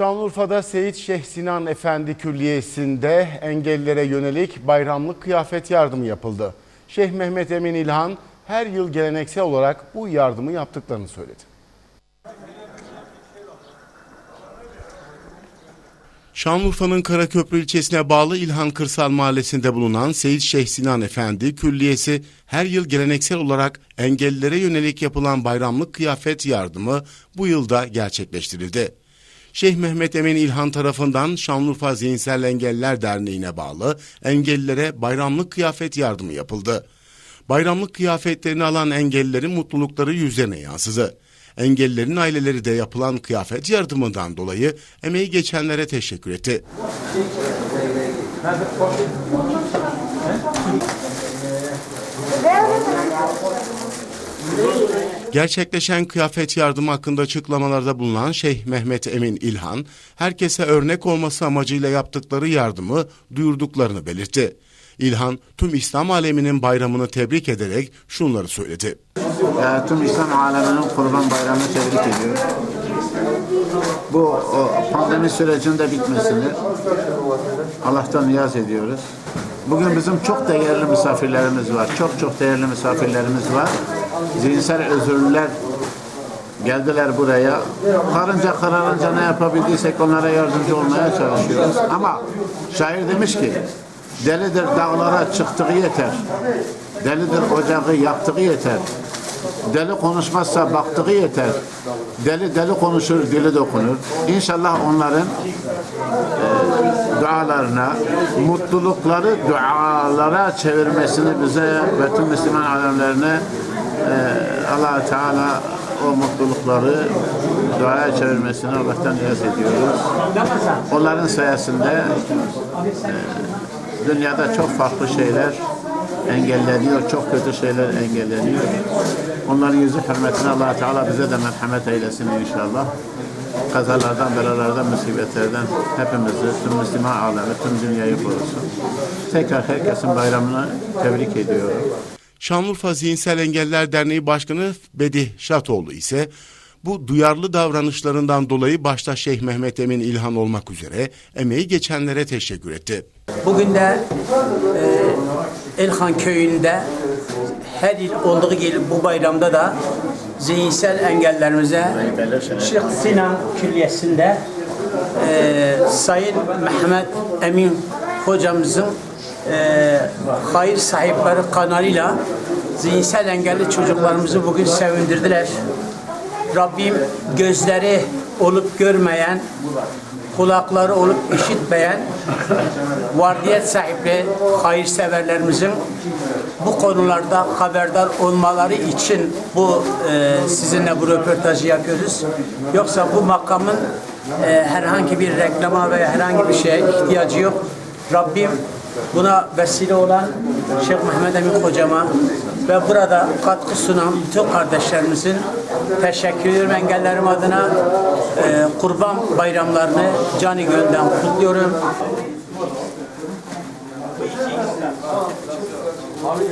Şanlıurfa'da Seyit Şeyh Sinan Efendi Külliyesi'nde engellilere yönelik bayramlık kıyafet yardımı yapıldı. Şeyh Mehmet Emin İlhan her yıl geleneksel olarak bu yardımı yaptıklarını söyledi. Şanlıurfa'nın Karaköprü ilçesine bağlı İlhan Kırsal Mahallesi'nde bulunan Seyit Şeyh Sinan Efendi Külliyesi her yıl geleneksel olarak engellilere yönelik yapılan bayramlık kıyafet yardımı bu yılda gerçekleştirildi. Şeyh Mehmet Emin İlhan tarafından Şanlıurfa Zihinsel Engelliler Derneği'ne bağlı engellilere bayramlık kıyafet yardımı yapıldı. Bayramlık kıyafetlerini alan engellilerin mutlulukları yüzlerine yansıdı. Engellilerin aileleri de yapılan kıyafet yardımından dolayı emeği geçenlere teşekkür etti. Gerçekleşen kıyafet yardımı hakkında açıklamalarda bulunan Şeyh Mehmet Emin İlhan, herkese örnek olması amacıyla yaptıkları yardımı duyurduklarını belirtti. İlhan, tüm İslam aleminin bayramını tebrik ederek şunları söyledi. Ya, tüm İslam aleminin Kurban Bayramı'nı tebrik ediyorum. Bu o, pandemi sürecinde bitmesini Allah'tan niyaz ediyoruz. Bugün bizim çok değerli misafirlerimiz var. Çok çok değerli misafirlerimiz var. Zihinsel özürlüler geldiler buraya. Karınca kararınca ne yapabildiysek onlara yardımcı olmaya çalışıyoruz. Ama şair demiş ki delidir dağlara çıktığı yeter. Delidir ocağı yaktığı yeter. Deli konuşmazsa baktığı yeter. Deli deli konuşur, dili dokunur. İnşallah onların e, dualarına, mutlulukları dualara çevirmesini bize ve tüm Müslüman alemlerine e, allah Teala o mutlulukları duaya çevirmesini Allah'tan niyaz ediyoruz. Onların sayesinde e, dünyada çok farklı şeyler engelleniyor, çok kötü şeyler engelleniyor. Onların yüzü hürmetine allah Teala bize de merhamet eylesin inşallah. Kazalardan, belalardan, musibetlerden hepimizi, tüm Müslüman alemi, tüm dünyayı korusun. Tekrar herkesin bayramını tebrik ediyorum. Şanlıurfa Zihinsel Engelliler Derneği Başkanı Bedi Şatoğlu ise bu duyarlı davranışlarından dolayı başta Şeyh Mehmet Emin İlhan olmak üzere emeği geçenlere teşekkür etti. Bugün de e, Elhan köyünde her yıl olduğu gibi bu bayramda da zihinsel engellerimize Şeyh Sinan Külliyesi'nde e, Sayın Mehmet Emin hocamızın e, hayır sahipleri kanalıyla zihinsel engelli çocuklarımızı bugün sevindirdiler. Rabbim gözleri olup görmeyen, kulakları olup işitmeyen vardiyet sahipleri, hayırseverlerimizin bu konularda haberdar olmaları için bu e, sizinle bu röportajı yapıyoruz. Yoksa bu makamın e, herhangi bir reklama veya herhangi bir şeye ihtiyacı yok. Rabbim buna vesile olan Şeyh Mehmet Emin hocama ve burada katkı sunan bütün kardeşlerimizin teşekkür engellerim adına. E, kurban bayramlarını cani gönülden kutluyorum. Abi